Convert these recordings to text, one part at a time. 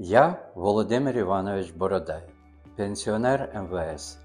Я Володимир Іванович Бородай, пенсіонер МВС.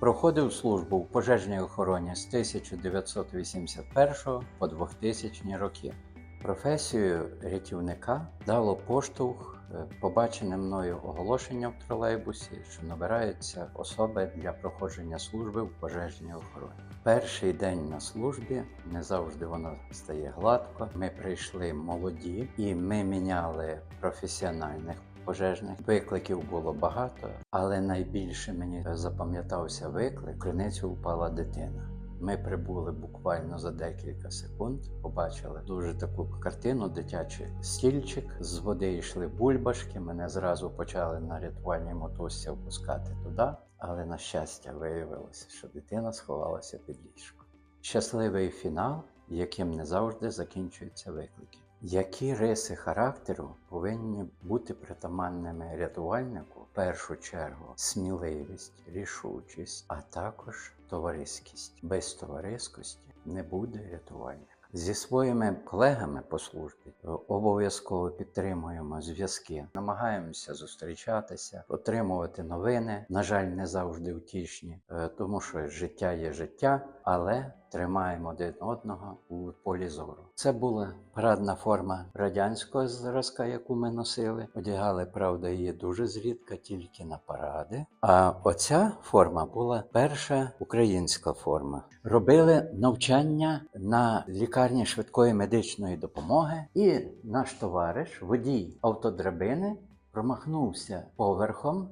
Проходив службу в пожежній охороні з 1981 по 2000 роки. Професію рятівника дало поштовх е, побачене мною оголошення в тролейбусі, що набираються особи для проходження служби в пожежній охороні. Перший день на службі не завжди воно стає гладко. Ми прийшли молоді і ми міняли професіональних пожежних. Викликів було багато, але найбільше мені запам'ятався виклик. Криницю впала дитина. Ми прибули буквально за декілька секунд, побачили дуже таку картину, дитячий стільчик. З води йшли бульбашки. Мене зразу почали на рятувальній мотузці опускати туди. Але на щастя виявилося, що дитина сховалася під ліжко. Щасливий фінал, яким не завжди закінчуються виклики. Які риси характеру повинні бути притаманними рятувальнику? В першу чергу сміливість, рішучість, а також товариськість. Без товариськості не буде рятувальника. Зі своїми колегами по службі обов'язково підтримуємо зв'язки, намагаємося зустрічатися, отримувати новини. На жаль, не завжди втішні, е, тому що життя є життя, але тримаємо один одного у полі зору. Це була парадна форма радянського зразка, яку ми носили. Одягали, правда, її дуже зрідка, тільки на паради. А оця форма була перша українська форма. Робили навчання на лікарні швидкої медичної допомоги, і наш товариш, водій автодрабини, промахнувся поверхом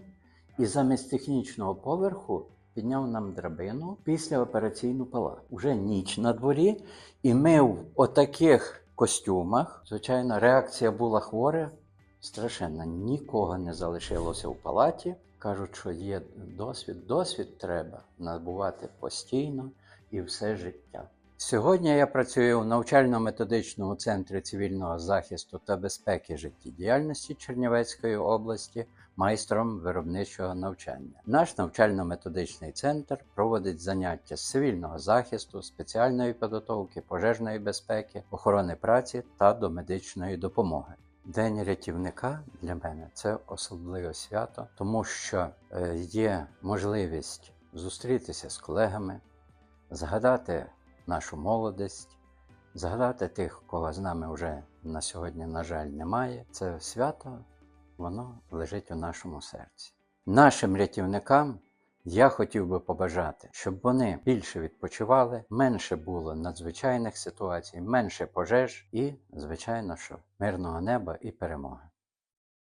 і замість технічного поверху підняв нам драбину після операційну палату. Уже ніч на дворі, і ми в отаких костюмах. Звичайно, реакція була хвора. страшенна. Нікого не залишилося в палаті. Кажуть, що є досвід. Досвід треба набувати постійно і все життя. Сьогодні я працюю у навчально-методичному центрі цивільного захисту та безпеки життєдіяльності Чернівецької області майстром виробничого навчання. Наш навчально-методичний центр проводить заняття з цивільного захисту, спеціальної підготовки, пожежної безпеки, охорони праці та до медичної допомоги. День рятівника для мене це особливе свято, тому що е, є можливість зустрітися з колегами, згадати нашу молодість, згадати тих, кого з нами вже на сьогодні, на жаль, немає. Це свято, воно лежить у нашому серці. Нашим рятівникам я хотів би побажати, щоб вони більше відпочивали, менше було надзвичайних ситуацій, менше пожеж і, звичайно, що мирного неба і перемоги.